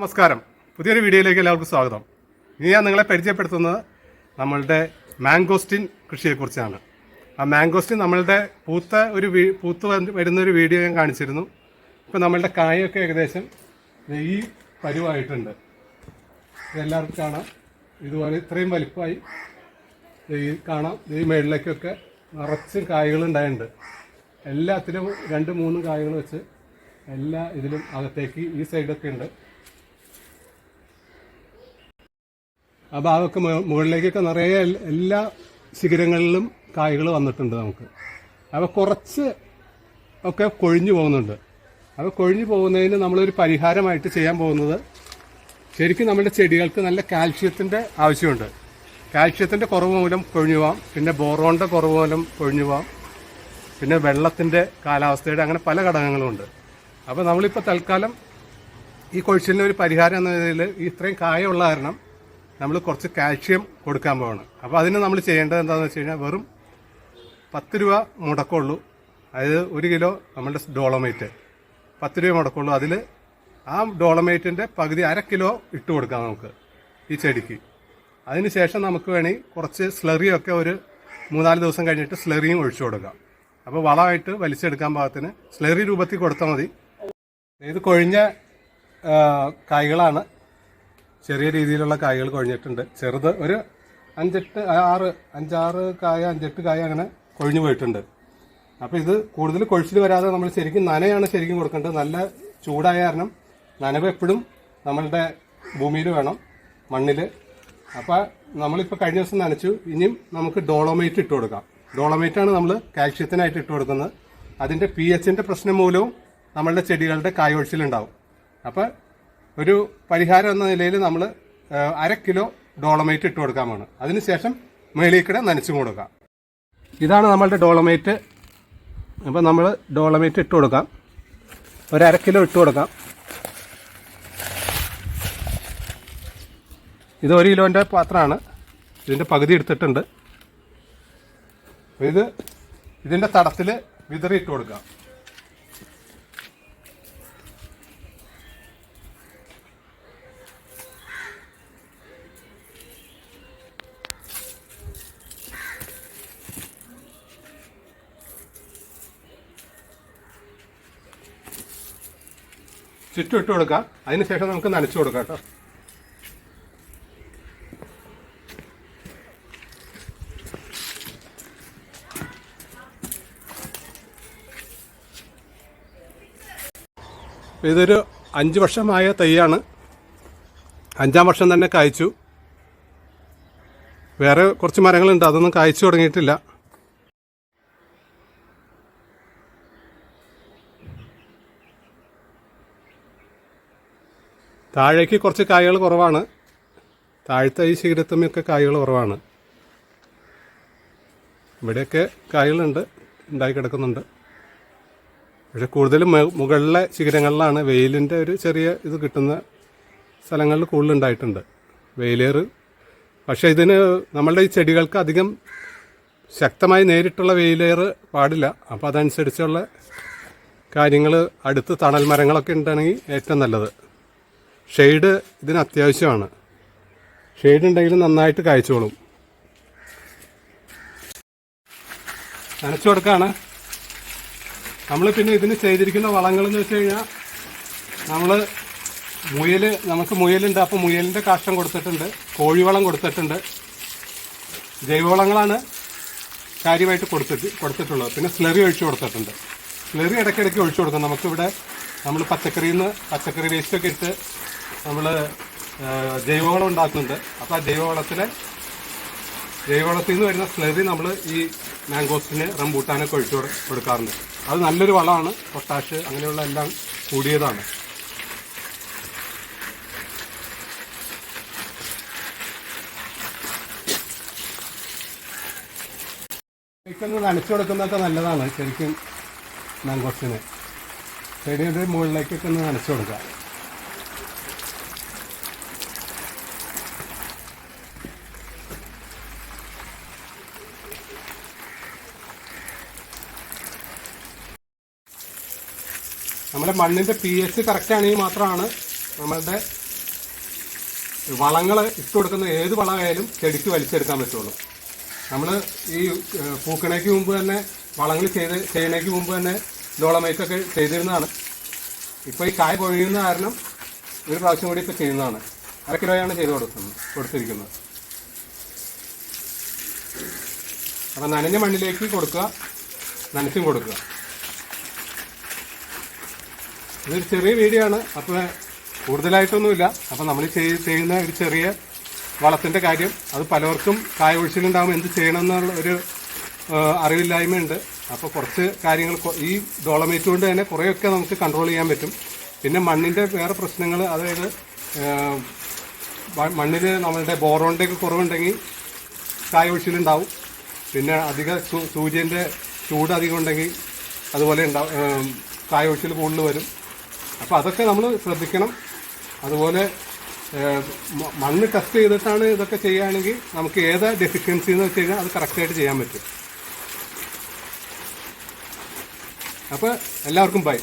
നമസ്കാരം. പുതിയൊരു വീഡിയോയിലേക്ക് എല്ലാവർക്കും സ്വാഗതം. ഇനി ഞാൻ നിങ്ങളെ പരിചയപ്പെടുത്തുന്നത് നമ്മളുടെ മാംഗോസ്റ്റിൻ കൃഷിയെക്കുറിച്ചാണ്. ആ മാംഗോസ്റ്റിൻ നമ്മളുടെ പൂത്ത ഒരു പൂത്ത് വരുന്ന ഒരു വീഡിയോ ഞാൻ കാണിച്ചിരുന്നു. ഇപ്പോൾ നമ്മളുടെ കായൊക്കെ ഏകദേശം ഈ പരുവായിട്ടുണ്ട്. ഇതെല്ലാവർക്കും കാണാം. ഇതുപോലെ ഇത്രയും വലിപ്പമായി ഈ കാണാം. ഈ മേളിലേക്കൊക്കെ നിറച്ച് കായകൾ ഉണ്ടായിട്ടുണ്ട് എല്ലാത്തിലും രണ്ട് മൂന്ന് കായകൾ വെച്ച് എല്ലാ ഇതിലും അകത്തേക്ക് ഈ സൈഡൊക്കെ ഉണ്ട്. ആ ഭാഗമൊക്കെ മുകളിലേക്കൊക്കെ നിറയെ എല്ലാ ശിഖരങ്ങളിലും കായകൾ വന്നിട്ടുണ്ട് നമുക്ക്. അപ്പോൾ കുറച്ച് ഒക്കെ കൊഴിഞ്ഞു പോകുന്നുണ്ട്. അപ്പോൾ കൊഴിഞ്ഞു പോകുന്നതിന് നമ്മളൊരു പരിഹാരമായിട്ട് ചെയ്യാൻ പോകുന്നത് ശരിക്കും നമ്മുടെ ചെടികൾക്ക് നല്ല കാൽഷ്യത്തിന്റെ ആവശ്യമുണ്ട്. കാൽഷ്യത്തിന്റെ കുറവ് മൂലം കൊഴിഞ്ഞു പോവാം. പിന്നെ ബോറോണിന്റെ കുറവ് മൂലം കൊഴിഞ്ഞു പോവാം. പിന്നെ വെള്ളത്തിന്റെ കാലാവസ്ഥയുടെ അങ്ങനെ പല ഘടകങ്ങളുമുണ്ട് അപ്പോൾ നമ്മളിപ്പോൾ തൽക്കാലം ഈ കൊഴിച്ചിലിന് ഒരു പരിഹാരം എന്ന നിലയിൽ ഇത്രയും കായുള്ള കാരണം നമ്മൾ കുറച്ച് കാൽഷ്യം കൊടുക്കാൻ പോവാണ്. അപ്പോൾ അതിന് നമ്മൾ ചെയ്യേണ്ടത് എന്താണെന്ന് വെച്ച് കഴിഞ്ഞാൽ വെറും പത്ത് രൂപ മുടക്കമുള്ളൂ അതായത് ഒരു കിലോ നമ്മളുടെ ഡോളമേറ്റ്. പത്ത് രൂപ മുടക്കമുള്ളൂ അതിൽ ആ ഡോളമേറ്റിന്റെ പകുതി അര കിലോ ഇട്ട് കൊടുക്കാം നമുക്ക് ഈ ചെടിക്ക്. അതിന് ശേഷം നമുക്ക് വേണമെങ്കിൽ കുറച്ച് സ്ലറിയൊക്കെ ഒരു മൂന്നാൽ ദിവസം കഴിഞ്ഞിട്ട് സ്ലറിയും ഒഴിച്ചു കൊടുക്കാം. അപ്പോൾ വളമായിട്ട് വലിച്ചെടുക്കാൻ പാകത്തിന് സ്ലറി രൂപത്തിൽ കൊടുത്താൽ മതി. ഇത് കൊഴിഞ്ഞ കായ്കളാണ്. ചെറിയ രീതിയിലുള്ള കായകൾ കൊഴിഞ്ഞിട്ടുണ്ട്. ചെറുത് ഒരു അഞ്ചെട്ട് ആറ് അഞ്ചാറ് കായ അഞ്ചെട്ട് കായ അങ്ങനെ കൊഴിഞ്ഞു പോയിട്ടുണ്ട്. അപ്പോൾ ഇത് കൂടുതൽ കൊഴിച്ചിൽ വരാതെ നമ്മൾ ശരിക്കും നനയാണ് ശരിക്കും കൊടുക്കേണ്ടത്. നല്ല ചൂടായ കാരണം നനവ് എപ്പോഴും നമ്മളുടെ ഭൂമിയിൽ വേണം മണ്ണിൽ അപ്പോൾ നമ്മളിപ്പോൾ കഴിഞ്ഞ ദിവസം നനച്ചു. ഇനിയും നമുക്ക് ഡോളോമേറ്റ് ഇട്ട് കൊടുക്കാം. ഡോളോമേറ്റാണ് നമ്മൾ കാൽഷ്യത്തിനായിട്ട് ഇട്ട് കൊടുക്കുന്നത്. അതിന്റെ പി എച്ചിന്റെ പ്രശ്നം മൂലവും നമ്മളുടെ ചെടികളുടെ കായ ഒഴിച്ചിലുണ്ടാവും അപ്പോൾ ഒരു പരിഹാരം എന്ന നിലയിൽ നമ്മൾ അര കിലോ ഡോളമേറ്റ് ഇട്ട് കൊടുക്കാൻ വേണം അതിനുശേഷം മേളിക്കടെ നനച്ചും കൊടുക്കാം. ഇതാണ് നമ്മളുടെ ഡോളമേറ്റ്. അപ്പം നമ്മൾ ഡോളമേറ്റ് ഇട്ട് കൊടുക്കാം. ഒരു അര കിലോ ഇട്ട് കൊടുക്കാം. ഇത് ഒരു കിലോന്റെ പാത്രമാണ്. ഇതിന്റെ പകുതി എടുത്തിട്ടുണ്ട്. ഇത് ഇതിന്റെ തടത്തിൽ വിതറി ഇട്ട് കൊടുക്കാം. ചുറ്റും ഇട്ട് കൊടുക്കാം. അതിനുശേഷം നമുക്ക് നനച്ചു കൊടുക്കാം കേട്ടോ. ഇതൊരു അഞ്ച് വർഷമായ തൈയാണ്. അഞ്ചാം വർഷം തന്നെ കായ്ച്ചു. വേറെ കുറച്ച് മരങ്ങളുണ്ട് അതൊന്നും കായ്ച്ചു തുടങ്ങിയിട്ടില്ല. താഴേക്ക് കുറച്ച് കായകൾ കുറവാണ്. താഴത്തെ ഈ ശിഖരത്തുമ്മയൊക്കെ കായകൾ കുറവാണ്. ഇവിടെയൊക്കെ കായകളുണ്ട്. ഉണ്ടായി കിടക്കുന്നുണ്ട്. പക്ഷെ കൂടുതലും മുകളിലെ ശിഖരങ്ങളിലാണ് വെയിലിന്റെ ഒരു ചെറിയ ഇത് കിട്ടുന്ന സ്ഥലങ്ങളിൽ കൂടുതലുണ്ടായിട്ടുണ്ട് വെയിലേറ്. പക്ഷേ ഇതിന് നമ്മളുടെ ഈ ചെടികൾക്ക് അധികം ശക്തമായി നേരിട്ടുള്ള വെയിലേറ് പാടില്ല. അപ്പോൾ അതനുസരിച്ചുള്ള കാര്യങ്ങൾ അടുത്ത് തണൽ മരങ്ങളൊക്കെ ഉണ്ടെങ്കിൽ ഏറ്റവും നല്ലത്. ഷെയ്ഡ് ഇതിന് അത്യാവശ്യമാണ്. ഷെയ്ഡ് ഉണ്ടെങ്കിൽ നന്നായിട്ട് കായ്ച്ചോളും. നനച്ചു കൊടുക്കാണ്. നമ്മൾ പിന്നെ ഇതിന് ചെയ്തിരിക്കുന്ന വളങ്ങൾ എന്ന് വെച്ച് കഴിഞ്ഞാൽ നമ്മൾ മുയൽ നമുക്ക് മുയലുണ്ട്. അപ്പോൾ മുയലിന്റെ കാഷ്ടം കൊടുത്തിട്ടുണ്ട്. കോഴിവളം കൊടുത്തിട്ടുണ്ട്. ജൈവവളങ്ങളാണ് കാര്യമായിട്ട് കൊടുത്തിട്ട് കൊടുത്തിട്ടുള്ളത്. പിന്നെ സ്ലറി ഒഴിച്ചു കൊടുത്തിട്ടുണ്ട്. സ്ലറി ഇടയ്ക്കിടയ്ക്ക് ഒഴിച്ചു കൊടുക്കും. നമുക്കിവിടെ നമ്മൾ പച്ചക്കറിയിൽ നിന്ന് പച്ചക്കറി വേസ്റ്റൊക്കെ ഇട്ട് നമ്മൾ ജൈവവളം ഉണ്ടാക്കുന്നുണ്ട്. അപ്പോൾ ആ ജൈവവളത്തിലെ ജൈവവളത്തിൽ നിന്ന് വരുന്ന സ്ലറി നമ്മൾ ഈ മാംഗോസിന് റംബൂട്ടാനൊക്കെ ഒഴിച്ചു കൊടുക്കാറുണ്ട്. അത് നല്ലൊരു വളമാണ്. പൊട്ടാഷ് അങ്ങനെയുള്ള എല്ലാം കൂടിയതാണ്. ശരിക്കും നനച്ചു കൊടുക്കുന്നതൊക്കെ നല്ലതാണ്. ശരിക്കും മാംഗോസിന്. ചെടിയുടെ മുകളിലേക്കൊക്കെ ഒന്ന് നനച്ചു കൊടുക്കുക. നമ്മുടെ മണ്ണിന്റെ പി എച്ച് കറക്റ്റ് ആണെങ്കിൽ മാത്രമാണ് നമ്മളുടെ വളങ്ങൾ ഇട്ട് കൊടുക്കുന്ന ഏത് വളമായാലും ചെടിക്ക് വലിച്ചെടുക്കാൻ പറ്റുള്ളൂ. നമ്മൾ ഈ പൂക്കണേക്ക് മുമ്പ് തന്നെ വളങ്ങൾ ചെയ്ത് ചെയ്യണേക്ക് മുമ്പ് തന്നെ ഡോളമൈറ്റ് ചെയ്തിരുന്നതാണ്. ഇപ്പോൾ ഈ കായ പൊഴിയുന്ന കാരണം ഒരു പ്രാവശ്യം കൂടി ഇപ്പോൾ ചെയ്യുന്നതാണ്. അര കിലോയാണ് ചെയ്ത് കൊടുക്കുന്നത് കൊടുത്തിരിക്കുന്നത്. അപ്പം നനഞ്ഞ മണ്ണിലേക്ക് കൊടുക്കുക നനച്ചും കൊടുക്കുക. ഇതൊരു ചെറിയ വീഡിയോ ആണ്. അപ്പോൾ കൂടുതലായിട്ടൊന്നുമില്ല. അപ്പം നമ്മൾ ചെയ്യുന്ന ഒരു ചെറിയ വളത്തിന്റെ കാര്യം അത് പലർക്കും കായ ഒഴിച്ചിലുണ്ടാകുമ്പോൾ എന്ത് ചെയ്യണമെന്നുള്ള ഒരു അറിവില്ലായ്മയുണ്ട്. അപ്പോൾ കുറച്ച് കാര്യങ്ങൾ ഈ ഡോളമേറ്റ് കൊണ്ട് തന്നെ കുറേയൊക്കെ നമുക്ക് കൺട്രോൾ ചെയ്യാൻ പറ്റും. പിന്നെ മണ്ണിന്റെ വേറെ പ്രശ്നങ്ങൾ അതായത് മണ്ണിൽ നമ്മളുടെ ബോറോണിന്റെയൊക്കെ കുറവുണ്ടെങ്കിൽ കായ ഒഴിച്ചിലുണ്ടാവും. പിന്നെ അധിക സൂര്യന്റെ ചൂട് അധികം ഉണ്ടെങ്കിൽ അതുപോലെ ഉണ്ടാവും കായ ഒഴിച്ചിൽ കൂടുതൽ വരും. അപ്പോൾ അതൊക്കെ നമ്മൾ ശ്രദ്ധിക്കണം. അതുപോലെ മണ്ണ് ടെസ്റ്റ് ചെയ്തിട്ടാണ് ഇതൊക്കെ ചെയ്യുകയാണെങ്കിൽ നമുക്ക് ഏതാ ഡെഫിഷ്യൻസി എന്ന് വെച്ച് കഴിഞ്ഞാൽ അത് കറക്റ്റായിട്ട് ചെയ്യാൻ പറ്റും. അപ്പോൾ എല്ലാവർക്കും ബൈ